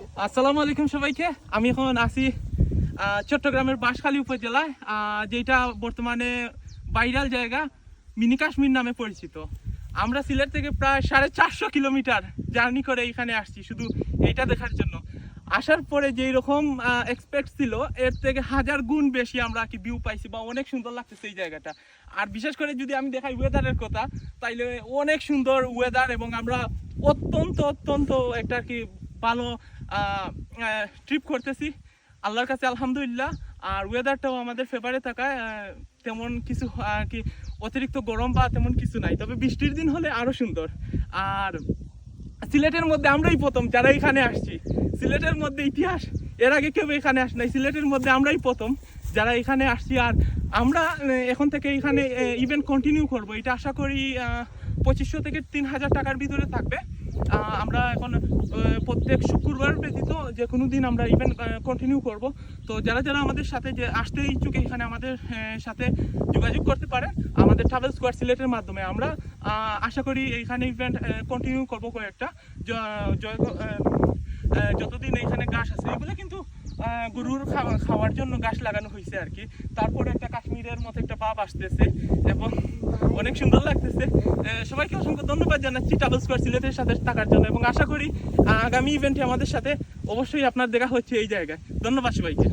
আসসালামু আলাইকুম সবাইকে। আমি এখন আছি চট্টগ্রামের বাঁশখালী উপজেলায় যেটা বর্তমানে ভাইরাল জায়গা, মিনি কাশ্মীর নামে পরিচিত। আমরা সিলেট থেকে প্রায় সাড়ে চারশো কিলোমিটার জার্নি করে এখানে আসছি, শুধু এইটা দেখার জন্য। আসার পরে যেই রকম এক্সপেক্ট ছিল, এর থেকে হাজার গুণ বেশি আমরা কি ভিউ পাইছি বা অনেক সুন্দর লাগতেছে এই জায়গাটা। আর বিশেষ করে যদি আমি দেখাই ওয়েদারের কথা, তাইলে অনেক সুন্দর ওয়েদার এবং আমরা অত্যন্ত অত্যন্ত একটা কি ভালো ট্রিপ করতেছি। আল্লাহর কাছে আলহামদুলিল্লাহ। আর ওয়েদারটাও আমাদের ফেভারে থাকায় তেমন কিছু আর কি অতিরিক্ত গরম বা তেমন কিছু নাই। তবে বৃষ্টির দিন হলে আরও সুন্দর। আর সিলেটের মধ্যে আমরাই প্রথম যারা এখানে আসছি। সিলেটের মধ্যে ইতিহাস, এর আগে কেউ এখানে আস নাই। সিলেটের মধ্যে আমরাই প্রথম যারা এখানে আসছি। আর আমরা এখন থেকে এখানে ইভেন্ট কন্টিনিউ করব। এটা আশা করি পঁচিশশো থেকে তিন হাজার টাকার ভিতরে থাকবে। আমরা এখন প্রত্যেক শুক্রবার ব্যতীত যে কোনো দিন আমরা ইভেন্ট কন্টিনিউ করব। তো যারা যারা আমাদের সাথে যে আসতে ইচ্ছুক এখানে আমাদের সাথে যোগাযোগ করতে পারে আমাদের ট্রাভেল স্কোয়ার সিলেটের মাধ্যমে। আমরা আশা করি এইখানে ইভেন্ট কন্টিনিউ করব কয়েকটা। যতদিন এইখানে গাছ আছে, এগুলো কিন্তু গরুর খাওয়া খাওয়ার জন্য গাছ লাগানো হয়েছে আর কি। তারপরে একটা কাশ্মীরের মতো একটা ভাব আসতেছে এবং অনেক সুন্দর লাগতেছে। সবাইকে অসংখ্য ধন্যবাদ জানাচ্ছি ট্রাভেল স্কোয়ার সিলেটের সাথে থাকার জন্য এবং আশা করি আগামী ইভেন্টে আমাদের সাথে অবশ্যই আপনার দেখা হচ্ছে এই জায়গায়। ধন্যবাদ সবাইকে।